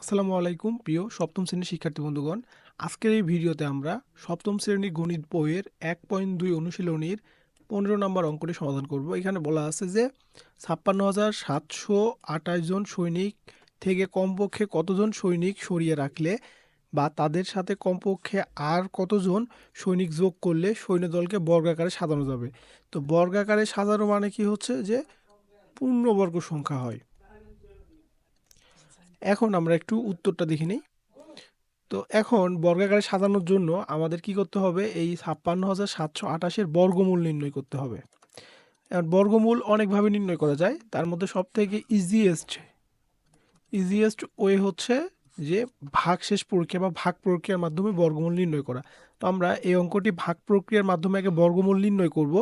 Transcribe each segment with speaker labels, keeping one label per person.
Speaker 1: আসসালামু আলাইকুম, প্রিয় সপ্তম শ্রেণির শিক্ষার্থী বন্ধুগণ। আজকের এই ভিডিওতে আমরা সপ্তম শ্রেণির গণিত বইয়ের এক পয়েন্ট দুই অনুশীলনীর পনেরো নম্বর অঙ্কটি সমাধান করব। এখানে বলা আছে যে ছাপ্পান্ন হাজার সাতশো আঠাশ জন সৈনিক থেকে কমপক্ষে কতজন সৈনিক সরিয়ে রাখলে বা তাদের সাথে কমপক্ষে আর কতজন সৈনিক যোগ করলে সৈন্যদলকে বর্গাকারে সাজানো যাবে? তো বর্গাকারে সাজানো মানে কি হচ্ছে? যে পূর্ণবর্গ সংখ্যা হয়। এখন আমরা একটু উত্তরটা দেখে নিই। তো এখন বর্গাকারে সাজানোর জন্য আমাদের কি করতে হবে? এই ছাপ্পান্ন হাজার সাতশো আঠাশের বর্গমূল নির্ণয় করতে হবে। এখন বর্গমূল অনেকভাবে নির্ণয় করা যায়। তার মধ্যে সব থেকে ইজিয়েস্ট ইজিয়েস্ট ওয়ে হচ্ছে যে ভাগশেষ প্রক্রিয়া বা ভাগ প্রক্রিয়ার মাধ্যমে বর্গমূল নির্ণয় করা। তো আমরা এই অঙ্কটি ভাগ প্রক্রিয়ার মাধ্যমে আগে বর্গমূল নির্ণয় করব।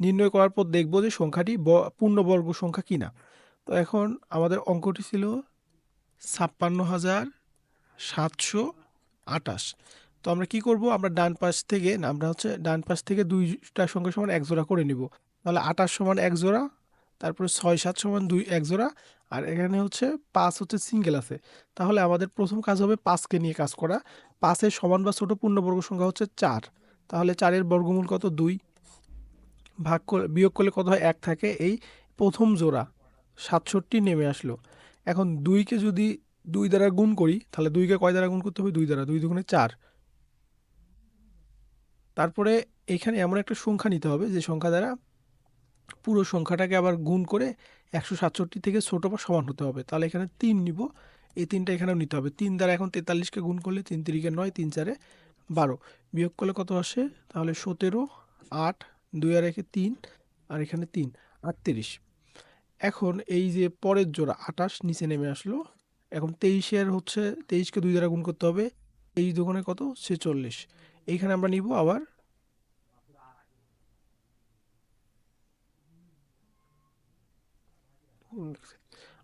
Speaker 1: নির্ণয় করার পর দেখব যে সংখ্যাটি পূর্ণবর্গ সংখ্যা কিনা। তো এখন আমাদের অঙ্কটি ছিল ছাপ্পান্ন হাজার সাতশো আটাশ তো আমরা কি করব? আমরা ডান পাশ থেকে, আমরা হচ্ছে ডান পাশ থেকে দুইটা সংখ্যা সমান এক জোড়া করে নিব। তাহলে আটাশ সমান এক জোড়া, তারপরে ছয়, সাত সমান দুই, এক জোড়া, আর এখানে হচ্ছে পাঁচ হচ্ছে সিঙ্গেল আছে। তাহলে আমাদের প্রথম কাজ হবে পাঁচকে নিয়ে কাজ করা। পাঁচের সমান বা ছোট পূর্ণবর্গ সংখ্যা হচ্ছে চার। তাহলে চারের বর্গমূল কত? দুই। ভাগ করে, বিয়োগ করলে কত হয়? এক থাকে। এই প্রথম জোড়া সাতষট্টি নেমে আসলো। এখন দুইকে যদি দুই দ্বারা গুণ করি, তাহলে দুইকে কয় দ্বারা গুণ করতে হবে? দুই দ্বারা, দুই দুগুণে চার। তারপরে এখানে এমন একটা সংখ্যা নিতে হবে, যে সংখ্যা দ্বারা পুরো সংখ্যাটাকে আবার গুণ করে একশো সাতষট্টি থেকে ছোটো বা সমান হতে হবে। তাহলে এখানে তিন নিব, এই তিনটা এখানেও নিতে হবে। তিন দ্বারা এখন তেতাল্লিশকে গুণ করলে তিন তিরিকে নয়, তিন চারে বারো। বিয়োগ করলে কত আসে? তাহলে সতেরো, আট, দুই আর একে তিন, আর এখানে তিন, আটত্রিশ। এখন এই যে পরের জোড়া আটাশ নিচে নেমে আসলো। এখন তেইশের হচ্ছে, তেইশকে দুই দ্বারা গুণ করতে হবে। তেইশ দুগুণে কত? ছেচল্লিশ। এইখানে আমরা নিব আবার।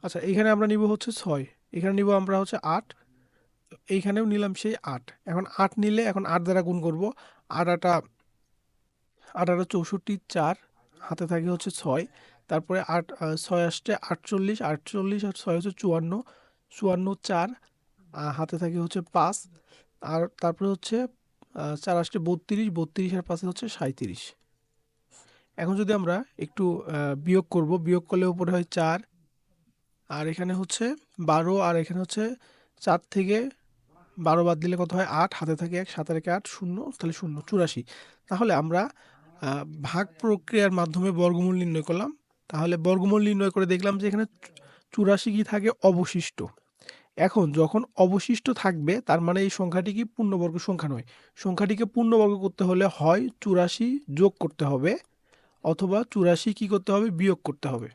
Speaker 1: আচ্ছা এইখানে আমরা নিব হচ্ছে ছয়। এখানে নিব আমরা হচ্ছে আট। এইখানেও নিলাম সেই আট। এখন আট নিলে এখন আট দ্বারা গুণ করব। আট আটা আট আটা চৌষট্টি, চার। হাতে থাকে হচ্ছে ছয়। তারপরে আট ছয় আসছে আটচল্লিশ আটচল্লিশ আর ছয় হচ্ছে চুয়ান্ন চুয়ান্ন চার হাতে থাকে হচ্ছে পাঁচ, আর তারপরে হচ্ছে চার আসছে বত্রিশ বত্রিশ আর পাঁচে হচ্ছে সাঁইত্রিশ। এখন যদি আমরা একটু বিয়োগ করব, বিয়োগ করলে উপরে হয় চার, আর এখানে হচ্ছে বারো, আর এখানে হচ্ছে চার থেকে বারো বাদ দিলে কত হয়? আট, হাতে থাকে এক, সাত একে আট, শূন্য, তাহলে শূন্য, চুরাশি। তাহলে আমরা ভাগ প্রক্রিয়ার মাধ্যমে বর্গমূল নির্ণয় করলাম। তাহলে বর্গমূল নির্ণয় করে দেখলাম যে এখানে চুরাশি কি থাকে? অবশিষ্ট। এখন যখন অবশিষ্ট থাকবে, তার মানে এই সংখ্যাটি কি পূর্ণবর্গ সংখ্যা নয়। সংখ্যাটিকে পূর্ণবর্গ করতে হলে হয় চুরাশি যোগ করতে হবে, অথবা চুরাশি কি করতে হবে? বিয়োগ করতে হবে।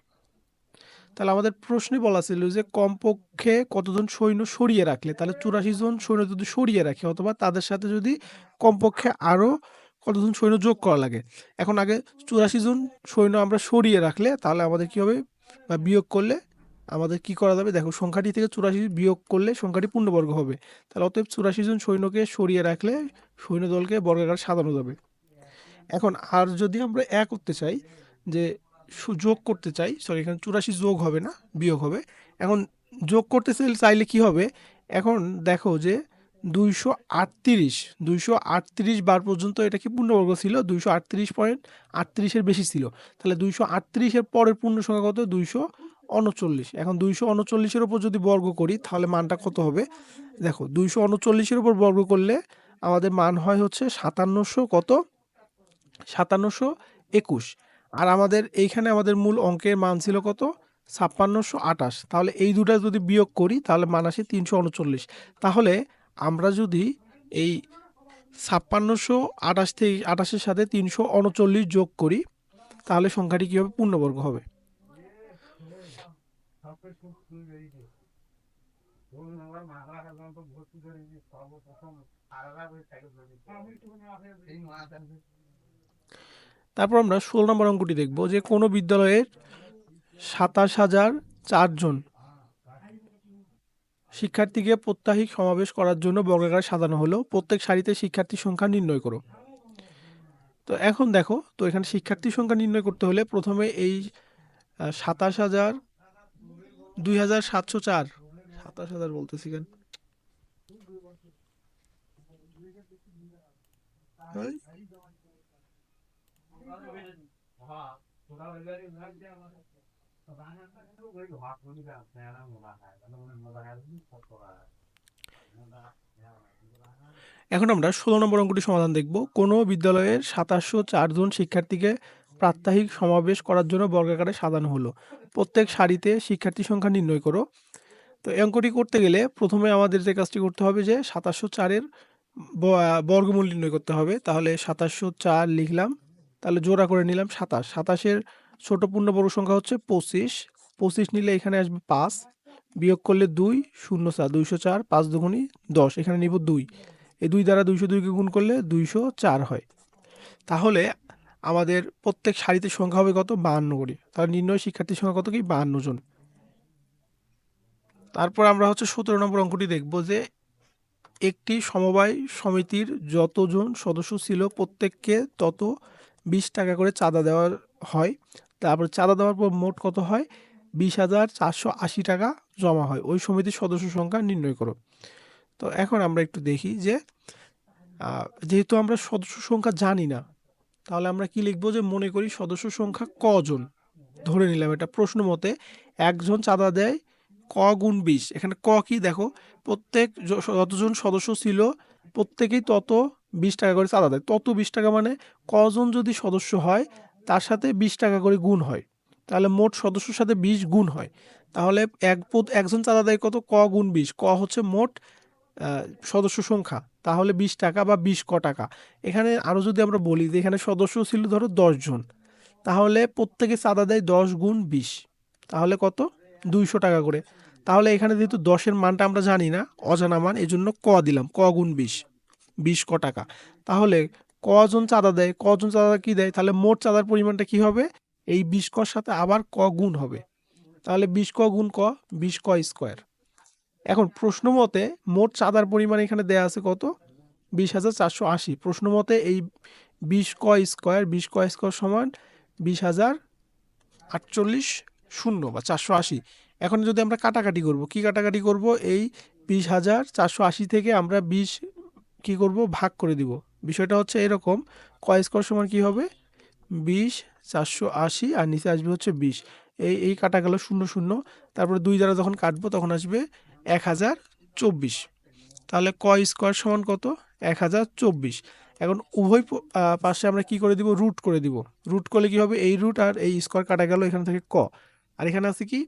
Speaker 1: তাহলে আমাদের প্রশ্নে বলা ছিল যে কমপক্ষে কতজন সৈন্য সরিয়ে রাখলে? তাহলে চুরাশি জন সৈন্য যদি সরিয়ে রাখে, অথবা তাদের সাথে যদি কমপক্ষে আরও কতজন সৈন্য যোগ করা লাগে? এখন আগে চুরাশি জন সৈন্য আমরা সরিয়ে রাখলে তাহলে আমাদের কি হবে? বা বিয়োগ করলে আমাদের কি করা যাবে? দেখো, সংখ্যাটি থেকে চুরাশি বিয়োগ করলে সংখ্যাটি পূর্ণবর্গ হবে। তাহলে অতএব চুরাশি জন সৈন্যকে সরিয়ে রাখলে সৈন্য সৈন্যদলকে বর্গাকার সাজানো যাবে। এখন আর যদি আমরা এক করতে চাই, যে যোগ করতে চাই সরি এখানে চুরাশি যোগ হবে না, বিয়োগ হবে। এখন যোগ করতে চাইলে কি হবে? এখন দেখো যে দুইশো আটত্রিশ দুইশো আটত্রিশ বার পর্যন্ত এটা কি পূর্ণবর্গ ছিল? দুইশো আটত্রিশ পয়েন্ট আটত্রিশের বেশি ছিল। তাহলে দুইশো আটত্রিশের পরের পূর্ণ সংখ্যা কত? দুইশো উনচল্লিশ। এখন দুইশো উনচল্লিশের ওপর যদি বর্গ করি, তাহলে মানটা কত হবে? দেখো, দুইশো উনচল্লিশের ওপর বর্গ করলে আমাদের মান হয় হচ্ছে সাতান্নশো কত? সাতান্নশো একুশ। আর আমাদের এইখানে আমাদের মূল অঙ্কের মান ছিল কত? ছাপ্পান্নশো আটাশ তাহলে এই দুটা যদি বিয়োগ করি, তাহলে মান আসে তিনশো উনচল্লিশ। তাহলে আমরা যদি এই ছাপ্পান্নশো আটাশ থেকে আটাশের সাথে তিনশো উনচল্লিশ যোগ করি, তাহলে সংখ্যাটি কী হবে পূর্ণবর্গ হবে? তারপর আমরা ষোলো নম্বর অঙ্কটি দেখব যে কোনো বিদ্যালয়ের সাতাশ হাজার চারজন শিক্ষার্থীকে প্রত্যাহিক সমাবেশ করার জন্য বর্গাকার সাজানো হলো। প্রত্যেক সারিতে শিক্ষার্থীর সংখ্যা নির্ণয় করো। তো এখন দেখো তো এখানে শিক্ষার্থীর সংখ্যা নির্ণয় করতে হলে প্রথমে এই সাতাশ হাজার দুই হাজার সাতশো চার। সাতাশ হাজার বলতেছি কেন? এই, এখন আমরা ষোলো নম্বর অঙ্কটি সমাধান দেখব। কোনো বিদ্যালয়ের সাতাশশো চারজন শিক্ষার্থীকে প্রাত্যহিক সমাবেশ করার জন্য বর্গাকারে সাজানো হলো। প্রত্যেক সারিতে শিক্ষার্থী সংখ্যা নির্ণয় করো। তো এই অঙ্কটি করতে গেলে প্রথমে আমাদের যে কাজটি করতে হবে যে সাতাশশো চারের বর্গমূল নির্ণয় করতে হবে। তাহলে সাতাশশো চার লিখলাম, তাহলে জোড়া করে নিলাম সাতাশ। সাতাশের ছোট পূর্ণবর্গ সংখ্যা হচ্ছে পঁচিশ। পঁচিশ নিলে এখানে আসবে পাঁচ। বিয়োগ করলে দুই, শূন্য চার, দুইশো চার, পাঁচ দুগুণি দশ, এখানে নিব দুই। এই দুই দ্বারা দুইশো দুইকে গুণ করলে দুইশো চার হয়। তাহলে আমাদের প্রত্যেক সারিতে সংখ্যা হবে কত? বাহান্ন করে। তাহলে নির্ণয় শিক্ষার্থীর সংখ্যা কত কি? বাহান্ন জন। তারপর আমরা হচ্ছে সতেরো নম্বর অঙ্কটি দেখব যে একটি সমবায় সমিতির যতজন সদস্য ছিল প্রত্যেককে তত বিশ টাকা করে চাঁদা দেওয়া হয়। তারপর চাঁদা দেওয়ার পর মোট কত হয়? বিশ হাজার চারশো আশি টাকা জমা হয়। ওই সমিতির সদস্য সংখ্যা নির্ণয় করো। তো এখন আমরা একটু দেখি যে যেহেতু আমরা সদস্য সংখ্যা জানি না, তাহলে আমরা কি লিখব যে মনে করি সদস্য সংখ্যা কজন? ধরে নিলাম এটা প্রশ্ন মতে একজন চাঁদা দেয় ক গুণ বিশ। এখানে ক কি দেখো? প্রত্যেক যতজন সদস্য ছিল, প্রত্যেকেই তত বিশ টাকা করে চাঁদা দেয়। তত বিশ টাকা মানে কজন যদি সদস্য হয় তার সাথে বিশ টাকা করে গুণ হয়। তাহলে মোট সদস্যর সাথে বিশ গুণ হয়। তাহলে এক একজন চাঁদা দেয় কত? ক গুণ বিশ। ক হচ্ছে মোট সদস্য সংখ্যা। তাহলে বিশ টাকা বা বিশ ক টাকা। এখানে আরও যদি আমরা বলি যে এখানে সদস্য ছিল ধরো জন। তাহলে প্রত্যেকে চাঁদা দেয় দশ গুণ বিশ। তাহলে কত? দুইশো টাকা করে। তাহলে এখানে যেহেতু দশের মানটা আমরা জানি না, অজানা মান এই জন্য ক দিলাম। ক গুণ বিশ। বিশ ক টাকা। তাহলে কজন চাঁদা দেয়, কজন চাঁদা কি দেয়, তাহলে মোট চাঁদার পরিমাণটা কি হবে? এই বিশ কর সাথে আবার ক গুণ হবে। তাহলে বিশ ক গুণ ক, বিশ ক স্কোয়ার। এখন প্রশ্ন মতে মোট চাঁদার পরিমাণ এখানে দেয়া আছে কত? বিশ হাজার চারশো আশি। প্রশ্ন মতে এই বিশ ক স্কোয়ার, বিশ ক স্কোয়ার সমান বিশ হাজার আটচল্লিশ শূন্য বা চারশো আশি। এখন যদি আমরা কাটাকাটি করব, কি কাটাকাটি করব? এই বিশ হাজার চারশো আশি থেকে আমরা বিশ কি করব? ভাগ করে দিব। বিষয়টা হচ্ছে এরকম ক স্কোয়ার সমান কী হবে? বিশ, চারশো আশি আর নিচে আসবে হচ্ছে বিশ। এই এই কাটা গেল শূন্য শূন্য। তারপরে দুই দ্বারা যখন কাটবো তখন আসবে এক হাজার চব্বিশ। তাহলে ক স্কোয়ার সমান কত? এক হাজার চব্বিশ। এখন উভয় পাশে আমরা কি করে দিব? রুট করে দিব। রুট করলে কি হবে? এই রুট আর এই স্কোয়ার কাটা গেল এখান থেকে ক। আর এখানে আছে কি?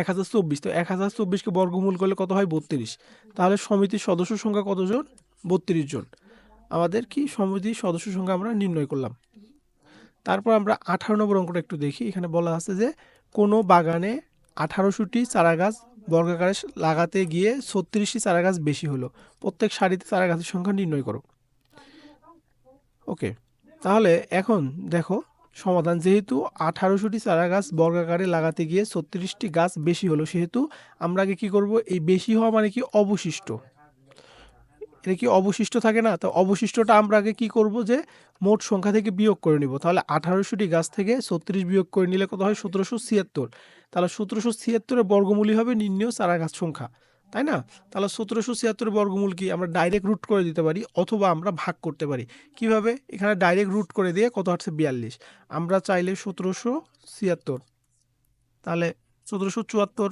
Speaker 1: এক হাজার চব্বিশ। তো এক হাজার চব্বিশকে বর্গমূল করলে কত হয়? বত্রিশ। তাহলে সমিতির সদস্য সংখ্যা কতজন? বত্রিশ জন। আমাদের কি সমিতির সদস্য সংখ্যা আমরা নির্ণয় করলাম। তারপর আমরা আঠারো নম্বর অঙ্কটা একটু দেখি। এখানে বলা আছে যে কোনো বাগানে আঠারোশোটি চারা গাছ বর্গাকারে লাগাতে গিয়ে ছত্রিশটি চারা গাছ বেশি হলো। প্রত্যেক সারিতে চারা গাছের সংখ্যা নির্ণয় করো। ওকে, তাহলে এখন দেখো সমাধান। যেহেতু আঠারোশোটি চারা গাছ বর্গাকারে লাগাতে গিয়ে ছত্রিশটি গাছ বেশি হলো, সেহেতু আমরা আগে কী করব? এই বেশি হওয়া মানে কি অবশিষ্ট। এটা কি অবশিষ্ট থাকে না? তো অবশিষ্টটা আমরা আগে কি করব যে মোট সংখ্যা থেকে বিয়োগ করে নিব। তাহলে আঠারোশোটি গাছ থেকে ছত্রিশ বিয়োগ করে নিলে কত হয়? সতেরোশো ছিয়াত্তর। তাহলে সতেরোশো ছিয়াত্তরের বর্গমূলই হবে নির্ণয় চারা গাছ সংখ্যা, তাই না? তাহলে সতেরোশো ছিয়াত্তর বর্গমূল কি? আমরা ডাইরেক্ট রুট করে দিতে পারি অথবা আমরা ভাগ করতে পারি। কীভাবে? এখানে ডাইরেক্ট রুট করে দিয়ে কত হচ্ছে বিয়াল্লিশ। আমরা চাইলে সতেরোশো ছিয়াত্তর। তাহলে সতেরোশো চুয়াত্তর।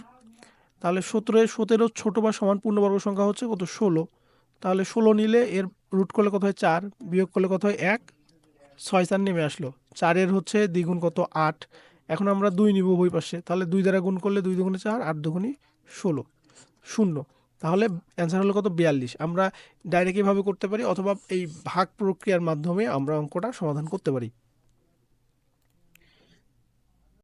Speaker 1: তাহলে সতেরো সতেরো ছোটো বা সমান পূর্ণবর্গ সংখ্যা হচ্ছে কত? ষোলো। তাহলে ষোলো নিলে এর রুট করলে কত হয় চার, বিয়োগ করলে কত হয় এক, ছয় চার নেমে আসলো। চারের হচ্ছে দ্বিগুণ কত আট। এখন আমরা দুই নিব বই পাশে, তাহলে দুই দ্বারা গুণ করলে দুই দুগুণে চার, আট দুগুণে ষোলো। শূন্য। তাহলে অ্যান্সার হলো কত? বিয়াল্লিশ। আমরা ডাইরেক্ট এভাবে করতে পারি অথবা এই ভাগ প্রক্রিয়ার মাধ্যমে আমরা অঙ্কটা সমাধান করতে পারি।